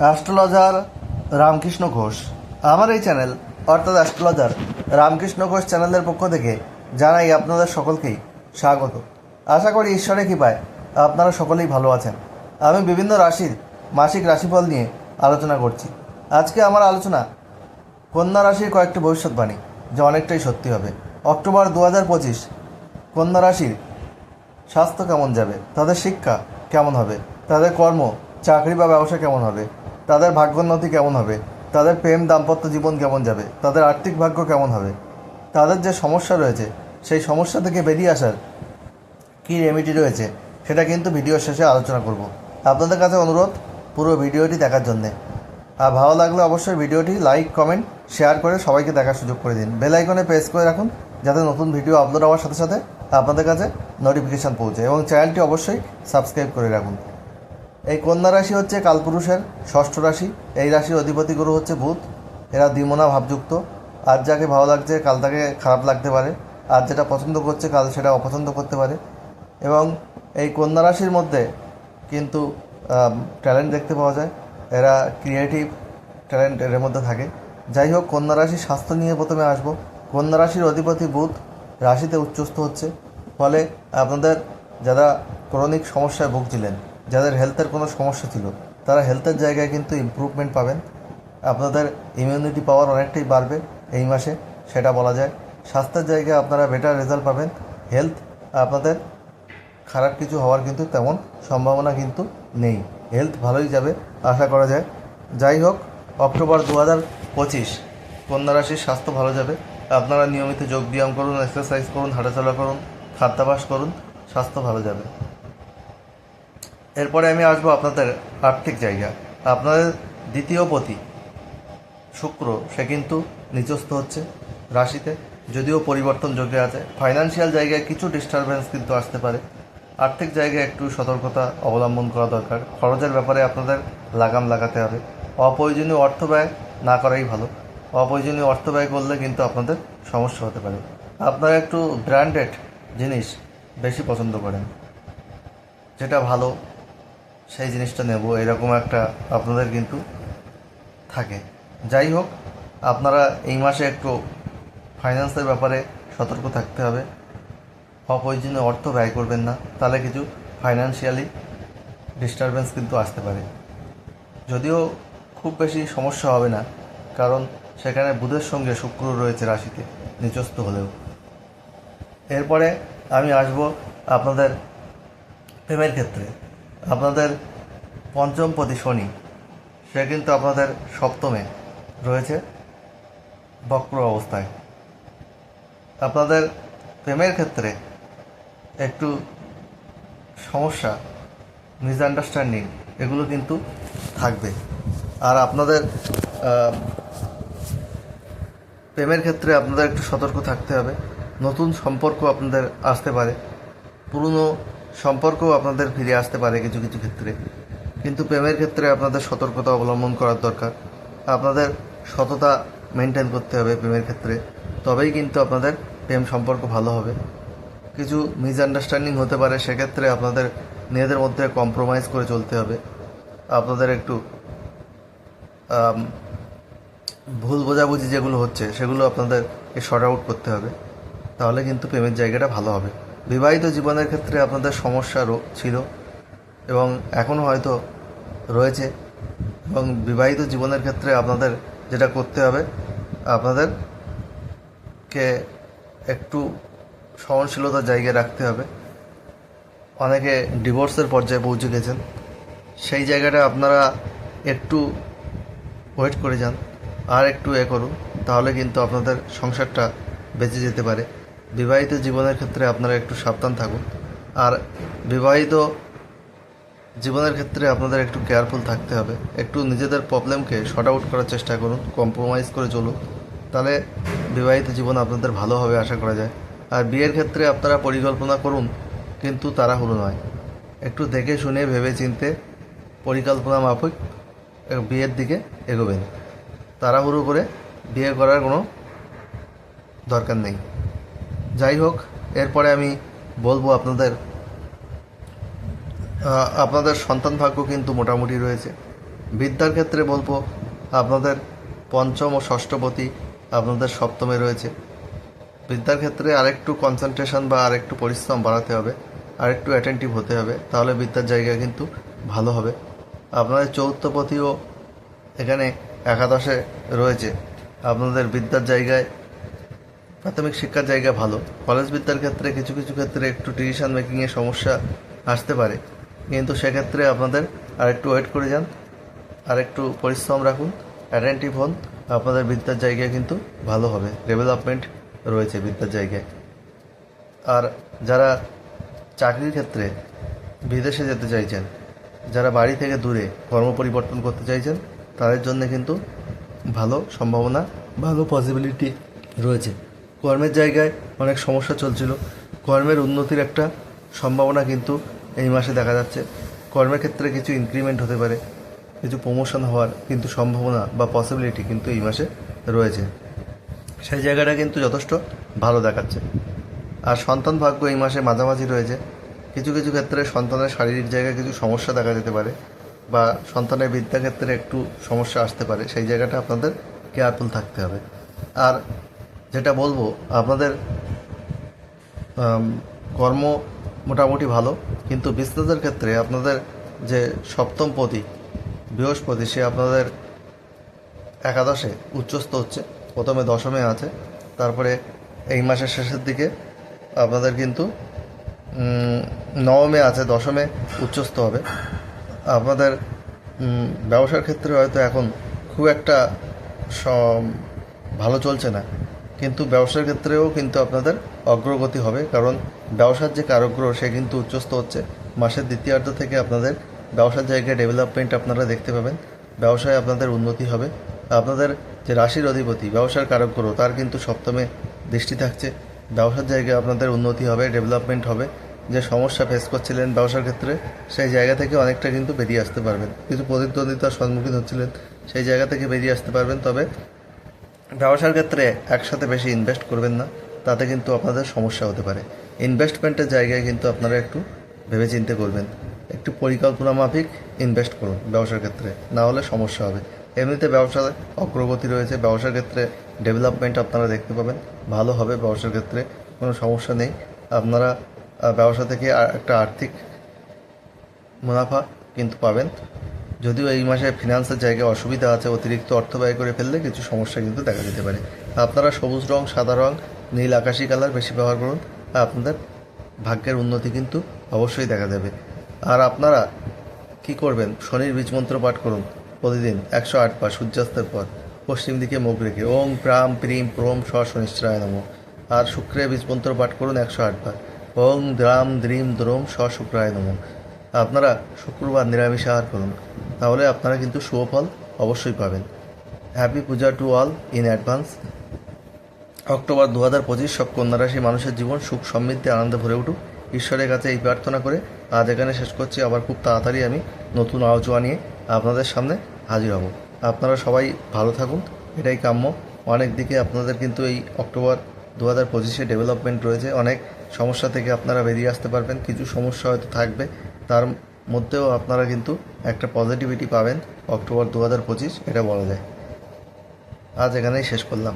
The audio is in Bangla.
অ্যাস্ট্রোলজার রামকৃষ্ণ ঘোষ। আমার এই চ্যানেল, অর্থাৎ অ্যাস্ট্রোলজার রামকৃষ্ণ ঘোষ চ্যানেলের পক্ষ থেকে জানাই আপনাদের সকলকেই স্বাগত। আশা করি ঈশ্বরের কৃপায় আপনারা সকলেই ভালো আছেন। আমি বিভিন্ন রাশির মাসিক রাশিফল নিয়ে আলোচনা করছি। আজকে আমার আলোচনা কন্যা রাশির কয়েকটি ভবিষ্যৎবাণী, যা অনেকটাই সত্যি হবে। অক্টোবর দু হাজার পঁচিশ, কন্যা রাশির স্বাস্থ্য কেমন যাবে? তাদের শিক্ষা কেমন হবে? তাদের কর্ম, চাকরি বা ব্যবসা কেমন হবে? তাদের ভাগ্যোন্নতি কেমন হবে? তাদের প্রেম দাম্পত্য জীবন কেমন যাবে? তাদের আর্থিক ভাগ্য কেমন হবে? তাদের যে সমস্যা রয়েছে, সেই সমস্যা থেকে বেরিয়ে আসার কী রেমিডি রয়েছে, সেটা কিন্তু ভিডিওর শেষে আলোচনা করব। আপনাদের কাছে অনুরোধ, পুরো ভিডিওটি দেখার জন্যে। আর ভালো লাগলে অবশ্যই ভিডিওটি লাইক কমেন্ট শেয়ার করে সবাইকে দেখার সুযোগ করে দিন। বেল আইকনে প্রেস করে রাখুন, যাতে নতুন ভিডিও আপলোড হওয়ার সাথে সাথে আপনাদের কাছে নোটিফিকেশান পৌঁছে এবং চ্যানেলটি অবশ্যই সাবস্ক্রাইব করে রাখুন। এই কন্যা রাশি হচ্ছে কালপুরুষের ষষ্ঠ রাশি। এই রাশির অধিপতি গুরু হচ্ছে বুধ। এরা দ্বিমনা, ভাবযুক্ত। আজ যাকে ভালো লাগছে, কাল তাকে খারাপ লাগতে পারে। আজ যেটা পছন্দ করছে, কাল সেটা অপছন্দ করতে পারে। এবং এই কন্যা রাশির মধ্যে কিন্তু ট্যালেন্ট দেখতে পাওয়া যায়। এরা ক্রিয়েটিভ ট্যালেন্ট এর মধ্যে থাকে। যাই হোক, কন্যা রাশির স্বাস্থ্য নিয়ে প্রথমে আসব। কন্যা রাশির অধিপতি বুধ রাশিতে উচ্চস্থ হচ্ছে। ফলে আপনাদের যারা ক্রনিক সমস্যায় ভুগছিলেন যাদের হেলথের কোনো সমস্যা ছিল, তারা হেলথের জায়গায় কিন্তু ইমপ্রুভমেন্ট পাবেন। আপনাদের ইমিউনিটি পাওয়ার অনেকটাই বাড়বে এই মাসে, সেটা বলা যায়। স্বাস্থ্যের জায়গায় আপনারা বেটার রেজাল্ট পাবেন। হেলথ আপনাদের খারাপ কিছু হওয়ার কিন্তু তেমন সম্ভাবনা কিন্তু নেই। হেলথ ভালোই যাবে, আশা করা যায়। যাই হোক, অক্টোবর দু হাজার পঁচিশ, কন্যা রাশির স্বাস্থ্য ভালো যাবে। আপনারা নিয়মিত যোগ ব্যায়াম করুন এক্সারসাইজ করুন, হাঁটাচলা করুন, খাদ্যাভ্যাস করুন, স্বাস্থ্য ভালো যাবে। এরপরে আমি আসব আপনাদের আর্থিক জায়গা। আপনাদের দ্বিতীয় পতি, শুক্র, সে কিন্তু নিচস্থ হচ্ছে রাশিতে, যদিও পরিবর্তন যোগে আছে। ফাইন্যান্সিয়াল জায়গায় কিছু ডিস্টারবেন্স কিন্তু আসতে পারে। আর্থিক জায়গায় একটু সতর্কতা অবলম্বন করা দরকার। খরচের ব্যাপারে আপনাদের লাগাম লাগাতে হবে। অপ্রয়োজনীয় অর্থ ব্যয় না করাই ভালো। অপ্রয়োজনীয় অর্থ ব্যয় করলে কিন্তু আপনাদের সমস্যা হতে পারে। আপনারা একটু ব্র্যান্ডেড জিনিস বেশি পছন্দ করেন, যেটা ভালো সেই জিনিসটা নেব, এরকম একটা আপনাদের কিন্তু থাকে। যাই হোক, আপনারা এই মাসে একটু ফাইন্যান্সের ব্যাপারে সতর্ক থাকতে হবে। অপ্রয়োজনীয় অর্থ ব্যয় করবেন না, তাহলে কিছু ফাইন্যান্সিয়ালি ডিস্টারবেন্স কিন্তু আসতে পারে। যদিও খুব বেশি সমস্যা হবে না, কারণ সেখানে বুধের সঙ্গে শুক্র রয়েছে রাশিতে, নিচস্থ হলেও। এরপরে আমি আসব আপনাদের প্রেমের ক্ষেত্রে। আপনাদের পঞ্চম প্রতি শনি, সে কিন্তু আপনাদের সপ্তমে রয়েছে বক্র অবস্থায়। আপনাদের প্রেমের ক্ষেত্রে একটু সমস্যা মিসআন্ডারস্ট্যান্ডিং এগুলো কিন্তু থাকবে। আর আপনাদের প্রেমের ক্ষেত্রে আপনাদের একটু সতর্ক থাকতে হবে। নতুন সম্পর্ক আপনাদের আসতে পারে। পুরনো সম্পর্কও আপনাদের ফিরে আসতে পারে কিছু কিছু ক্ষেত্রে। কিন্তু প্রেমের ক্ষেত্রে আপনাদের সতর্কতা অবলম্বন করার দরকার। আপনাদের সততা মেনটেন করতে হবে প্রেমের ক্ষেত্রে। তবেই কিন্তু আপনাদের প্রেম সম্পর্ক ভালো হবে। কিছু মিসআন্ডারস্ট্যান্ডিং হতে পারে, সেক্ষেত্রে আপনাদের নিজেদের মধ্যে কম্প্রোমাইজ করে চলতে হবে। আপনাদের একটু ভুল বোঝাবুঝি যেগুলো হচ্ছে, সেগুলো আপনাদেরকে শর্ট আউট করতে হবে। তাহলে কিন্তু প্রেমের জায়গাটা ভালো হবে। বিবাহিত জীবনের ক্ষেত্রে আপনাদের সমস্যা ছিল এবং এখনও হয়তো রয়েছে এবং বিবাহিত জীবনের ক্ষেত্রে আপনাদের যেটা করতে হবে, আপনাদেরকে একটু সহনশীলতার জায়গায় রাখতে হবে। অনেকে ডিভোর্সের পর্যায়ে পৌঁছে গেছেন। সেই জায়গাটা আপনারা একটু ওয়েট করে যান আর একটু এ করুন, তাহলে কিন্তু আপনাদের সংসারটা বেঁচে যেতে পারে। বিবাহিত জীবনের ক্ষেত্রে আপনারা একটু সাবধান থাকুন। আর বিবাহিত জীবনের ক্ষেত্রে আপনাদের একটু কেয়ারফুল থাকতে হবে। একটু নিজেদের প্রবলেমকে শর্ট আউট করার চেষ্টা করুন কম্প্রোমাইজ করে চলুন। তাহলে বিবাহিত জীবন আপনাদের ভালো হবে আশা করা যায়। আর বিয়ের ক্ষেত্রে আপনারা পরিকল্পনা করুন, কিন্তু তাড়াহুড়ো নয়। একটু দেখে শুনে ভেবে চিনতে পরিকল্পনা মাফিক বিয়ের দিকে এগোবেন। তাড়াহুড়ো করে বিয়ে করার কোনো দরকার নেই। যাই হোক, এরপরে আমি বলব আপনাদের আপনাদের সন্তান ভাগ্য কিন্তু মোটামুটি রয়েছে। বিদ্যার ক্ষেত্রে বলব, আপনাদের পঞ্চম ও ষষ্ঠপতি আপনাদের সপ্তমে রয়েছে। বিদ্যার ক্ষেত্রে আরেকটু কনসেন্ট্রেশন বা আরেকটু পরিশ্রম বাড়াতে হবে, আরেকটু অ্যাটেন্টিভ হতে হবে, তাহলে বিদ্যার জায়গা কিন্তু ভালো হবে। আপনাদের চৌথপতিও এখানে একাদশে রয়েছে। আপনাদের বিদ্যার জায়গায় প্রাথমিক শিক্ষার জায়গা ভালো। কলেজ বিদ্যার ক্ষেত্রে কিছু কিছু ক্ষেত্রে একটু ডিসিশন মেকিংয়ে সমস্যা আসতে পারে। কিন্তু সেক্ষেত্রে আপনাদের আরেকটু ওয়েট করে যান আর একটু পরিশ্রম রাখুন অ্যাটেন্টিভ হন। আপনাদের বিদ্যার জায়গায় কিন্তু ভালো হবে। ডেভেলপমেন্ট রয়েছে বিদ্যার জায়গায়। আর যারা চাকরির ক্ষেত্রে বিদেশে যেতে চাইছেন, যারা বাড়ি থেকে দূরে কর্ম পরিবর্তন করতে চাইছেন, তাদের জন্য কিন্তু ভালো সম্ভাবনা, ভালো পসিবিলিটি রয়েছে। কর্মের জায়গায় অনেক সমস্যা চলছিল। কর্মের উন্নতির একটা সম্ভাবনা কিন্তু এই মাসে দেখা যাচ্ছে। কর্মের ক্ষেত্রে কিছু ইনক্রিমেন্ট হতে পারে। কিছু প্রমোশন হওয়ার কিন্তু সম্ভাবনা বা পসিবিলিটি কিন্তু এই মাসে রয়েছে। সেই জায়গাটা কিন্তু যথেষ্ট ভালো দেখাচ্ছে। আর সন্তান ভাগ্য এই মাসে মাঝামাঝি রয়েছে। কিছু কিছু ক্ষেত্রে সন্তানের শারীরিক জায়গায় কিছু সমস্যা দেখা যেতে পারে বা সন্তানের বিদ্যা ক্ষেত্রে একটু সমস্যা আসতে পারে। সেই জায়গাটা আপনাদের কেয়ারফুল থাকতে হবে। আর যেটা বলব, আপনাদের কর্ম মোটামুটি ভালো, কিন্তু বিজনেসের ক্ষেত্রে আপনাদের যে সপ্তম পতি বৃহস্পতি, সে আপনাদের একাদশে উচ্চস্থ হচ্ছে, প্রথমে দশমে আছে, তারপরে এই মাসের শেষের দিকে আপনাদের কিন্তু নবমে আছে, দশমে উচ্চস্থ হবে। আপনাদের ব্যবসার ক্ষেত্রে হয়তো এখন খুব একটা ভালো চলছে না। কিন্তু ব্যবসার ক্ষেত্রেও কিন্তু আপনাদের অগ্রগতি হবে, কারণ ব্যবসার যে কারগ্রহ, সে কিন্তু উচ্চস্থ হচ্ছে। মাসের দ্বিতীয়ার্ধ থেকে আপনাদের ব্যবসার জায়গায় ডেভেলপমেন্ট আপনারা দেখতে পাবেন, ব্যবসায় আপনাদের উন্নতি হবে। আপনাদের যে রাশির অধিপতি, ব্যবসার কারগ্রহ, তার কিন্তু সপ্তমে দৃষ্টি থাকছে। ব্যবসার জায়গায় আপনাদের উন্নতি হবে ডেভেলপমেন্ট হবে। যে সমস্যা ফেস করছিলেন ব্যবসার ক্ষেত্রে, সেই জায়গা থেকে অনেকটা কিন্তু বেরিয়ে আসতে পারবেন। কিছু প্রতিদ্বন্দ্বিতার সম্মুখীন হচ্ছিলেন, সেই জায়গা থেকে বেরিয়ে আসতে পারবেন। তবে ব্যবসার ক্ষেত্রে একসাথে বেশি ইনভেস্ট করবেন না, তাতে কিন্তু আপনাদের সমস্যা হতে পারে। ইনভেস্টমেন্টের জায়গায় কিন্তু আপনারা একটু ভেবেচিন্তে করবেন। একটু পরিকল্পনা মাফিক ইনভেস্ট করুন ব্যবসার ক্ষেত্রে, না হলে সমস্যা হবে। এমনিতে ব্যবসার অগ্রগতি রয়েছে, ব্যবসার ক্ষেত্রে ডেভেলপমেন্ট আপনারা দেখতে পাবেন, ভালো হবে ব্যবসার ক্ষেত্রে, কোনো সমস্যা নেই। আপনারা ব্যবসা থেকে একটা আর্থিক মুনাফা কিন্তু পাবেন। যদিও এই মাসে ফিনান্সের জায়গায় অসুবিধা আছে, অতিরিক্ত অর্থ ব্যয় করে ফেললে কিছু সমস্যা কিন্তু দেখা যেতে পারে। আপনারা সবুজ রং, সাদা রং, নীল আকাশি কালার বেশি ব্যবহার করুন। আপনাদের ভাগ্যের উন্নতি কিন্তু অবশ্যই দেখা দেবে। আর আপনারা কি করবেন? শনির বীজ মন্ত্র পাঠ করুন প্রতিদিন একশো আট বার সূর্যাস্তের পর। পশ্চিম দিকে মুখ রেখে ওং প্রাম প্রিম প্রোম স শনিশ্চরায় নম। আর শুক্রের বীজ মন্ত্র পাঠ করুন একশো আট বার। ওং দ্রাম দ্রিম দ্রোম স শুক্রায় নম। আপনারা শুক্রবার নিরামিষ আহার করুন। তাহলে আপনারা কিন্তু সুফল অবশ্যই পাবেন। Happy Puja to all in advance October দু হাজার পঁচিশ সব কন্যারাশি মানুষের জীবন সুখ সমৃদ্ধি আনন্দে ভরে উঠুক। ঈশ্বরের কাছে এই প্রার্থনা করে আজ এখানে শেষ করছি। আবার খুব তাড়াতাড়ি আমি নতুন আলোচনা নিয়ে আপনাদের সামনে হাজির হব। আপনারা সবাই ভালো থাকুন। এটাই কাম্য। অনেক দিকে আপনাদের কিন্তু এই অক্টোবর দু হাজার পঁচিশে ডেভেলপমেন্ট রয়েছে। অনেক সমস্যা থেকে আপনারা বেরিয়ে আসতে পারবেন। কিছু সমস্যা হয়তো থাকবে। তার মধ্যেও আপনারা কিন্তু একটা পজিটিভিটি পাবেন অক্টোবর দু হাজার পঁচিশ, এটা বলা যায়। আজ এখানেই শেষ করলাম।